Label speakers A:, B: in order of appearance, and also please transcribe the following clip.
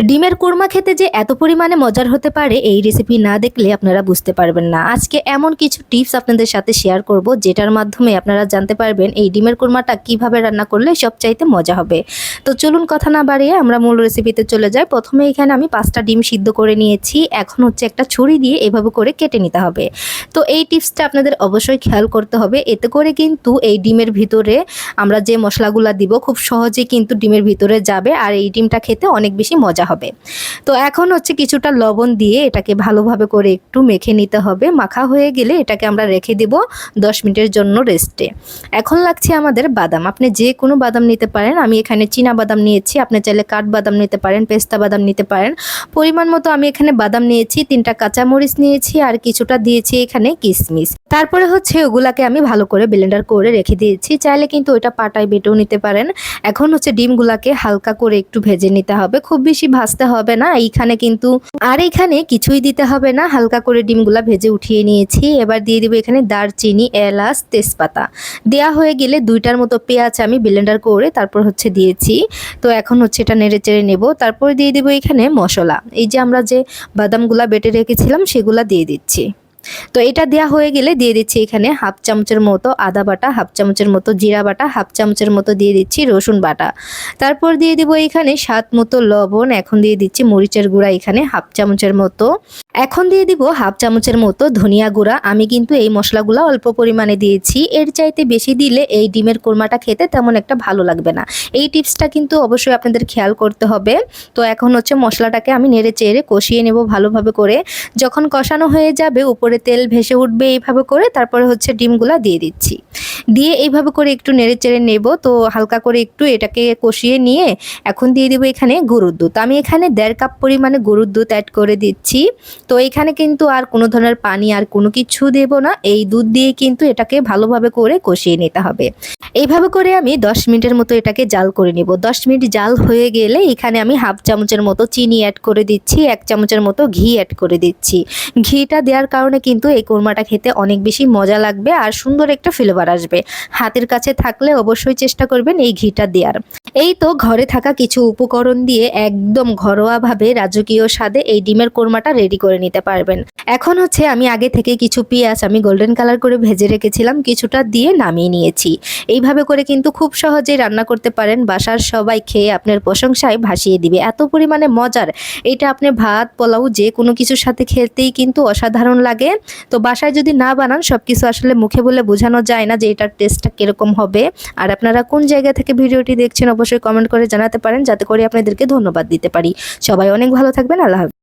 A: ডিমের কোরমা খেতে যে এত পরিমাণে মজার হতে পারে, এই রেসিপি না দেখলে আপনারা বুঝতে পারবেন না। আজকে এমন কিছু টিপস আপনাদের সাথে শেয়ার করব, যেটার মাধ্যমে আপনারা জানতে পারবেন এই ডিমের কোরমাটা কীভাবে রান্না করলে সবচাইতে মজা হবে। তো চলুন কথা না বাড়িয়ে আমরা মূল রেসিপিতে চলে যাই। প্রথমে এখানে আমি পাঁচটা ডিম সিদ্ধ করে নিয়েছি। এখন হচ্ছে একটা ছুরি দিয়ে এভাবে করে কেটে নিতে হবে। তো এই টিপসটা আপনাদের অবশ্যই খেয়াল করতে হবে। এতে করে কিন্তু এই ডিমের ভিতরে আমরা যে মশলাগুলো দিব, খুব সহজে কিন্তু ডিমের ভিতরে যাবে। আর এই ডিমটা খেতে অনেক বেশি মজা হবে। তো এখন হচ্ছে কিছুটা লবণ দিয়ে এটাকে ভালোভাবে করে একটু মেখে নিতে হবে। মাখা হয়ে গেলে এটাকে আমরা রেখে দেব দশ মিনিটের জন্য রেস্টে এখন লাগছে আমাদের বাদাম। আপনি যে কোনো বাদাম নিতে পারেন। আমি এখানে চীনা বাদাম নিয়েছি। আপনি চাইলে কাঠ বাদাম নিতে পারেন, পেস্তা বাদাম নিতে পারেন। পরিমাণ মতো আমি এখানে বাদাম নিয়েছি, তিনটা কাঁচামরিচ নিয়েছি আর কিছুটা দিয়েছি এখানে কিশমিশ তারপরে হচ্ছে ওগুলাকে আমি ভালো করে ব্লেন্ডার করে রেখে দিয়েছি। চাইলে কিন্তু ওইটা পাটায় বেটেও নিতে পারেন। এখন হচ্ছে ডিমগুলাকে হালকা করে একটু ভেজে নিতে হবে। খুব বেশি ভাজতে হবে না। এইখানে কিন্তু আর এখানে কিছুই দিতে হবে না। হালকা করে ডিমগুলা ভেজে উঠিয়ে নিয়েছি। এবার দিয়ে দিব এখানে দারচিনি, এলাচ, তেজপাতা। দেয়া হয়ে গেলে দুইটার মতো পেঁয়াজ আমি ব্লেন্ডার করে তারপর হচ্ছে দিয়েছি। তো এখন হচ্ছে এটা নেড়ে চেড়ে নেব। তারপর দিয়ে দিব এখানে মশলা। এই যে আমরা যে বাদামগুলা বেটে রেখেছিলাম সেগুলা দিয়ে দিচ্ছি। তো এটা দেওয়া হয়ে গেলে দিয়ে দিচ্ছি এখানে হাফ চামচের মতো আদা বাটা, হাফ চামচের মতো জিরা বাটা, হাফ চামচের মতো দিয়ে দিচ্ছি রসুন বাটা। তারপর দিয়ে দিব এখানে স্বাদ মতো লবণ, এখন দিয়ে দিচ্ছি মরিচের গুঁড়া এখানে হাফ চামচের মতো। এখন দিয়ে দিব হাফ চামচের মতো ধনিয়া গুঁড়া। আমি কিন্তু এই মশলাগুলো অল্প পরিমাণে দিয়েছি। এর চাইতে বেশি দিলে এই ডিমের কোরমাটা খেতে তেমন একটা ভালো লাগবে না। এই টিপসটা কিন্তু অবশ্যই আপনাদের খেয়াল করতে হবে। তো এখন হচ্ছে মশলাটাকে আমি নেড়ে চেড়ে কষিয়ে নেব ভালোভাবে করে। যখন কষানো হয়ে যাবে, উপরে তেল ভেসে উঠবে এইভাবে করে, তারপরে হচ্ছে ডিমগুলা দিয়ে দিচ্ছি। দিয়ে এইভাবে করে একটু নেড়ে চেড়ে নেব। তো হালকা করে একটু এটাকে কষিয়ে নিয়ে এখন দিয়ে দেবো এখানে গরুর দুধ। আমি এখানে দেড় কাপ পরিমাণে গরুর দুধ অ্যাড করে দিচ্ছি। তো এখানে কিন্তু আর কোনো ধরনের পানি আর কোনো কিছু দেব না। এই দুধ দিয়ে কিন্তু এটাকে ভালোভাবে করে কষিয়ে নিতে হবে। এইভাবে করে আমি দশ মিনিটের মতো এটাকে জাল করে নিব। দশ মিনিট জাল হয়ে গেলে এখানে আমি হাফ চামচের মতো চিনি অ্যাড করে দিচ্ছি, এক চামচের মতো ঘি অ্যাড করে দিচ্ছি। ঘিটা দেওয়ার কারণে কিন্তু এই কোরমাটা খেতে অনেক বেশি মজা লাগবে আর সুন্দর একটা ফ্লেভার আসবে। হাতের কাছে থাকলে অবশ্যই চেষ্টা করবেন এই ঘিটা দেওয়ার এই তো ঘরে থাকা কিছু উপকরণ দিয়ে একদম ঘরোয়াভাবে রাজকীয় স্বাদে এই ডিমের কোরমাটা রেডি করে নিতে পারবেন। এখন হচ্ছে আমি আগে থেকে কিছু পেঁয়াজ আমি গোল্ডেন কালার করে ভেজে রেখেছিলাম, কিছুটা দিয়ে নামিয়ে নিয়েছি। এইভাবে করে কিন্তু খুব সহজেই রান্না করতে পারেন, বাসার সবাই খেয়ে আপনার প্রশংসায় ভাসিয়ে দিবে। এত পরিমাণে মজার। এটা আপনি ভাত, পোলাও, যে কোনো কিছুর সাথে খেতেই কিন্তু অসাধারণ লাগে। তো বাসায় যদি না বানান সব কিছু আসলে মুখে বলে বোঝানো যায় না। যে এটার টেস্টটা কীরকম হবে আর আপনারা কোন জায়গা থেকে ভিডিওটি দেখছেন অবশ্যই কমেন্ট করে জানাতে পারেন, যাতে করে আপনাদেরকে ধন্যবাদ দিতে পারি। সবাই অনেক ভালো থাকবেন, আল্লাহ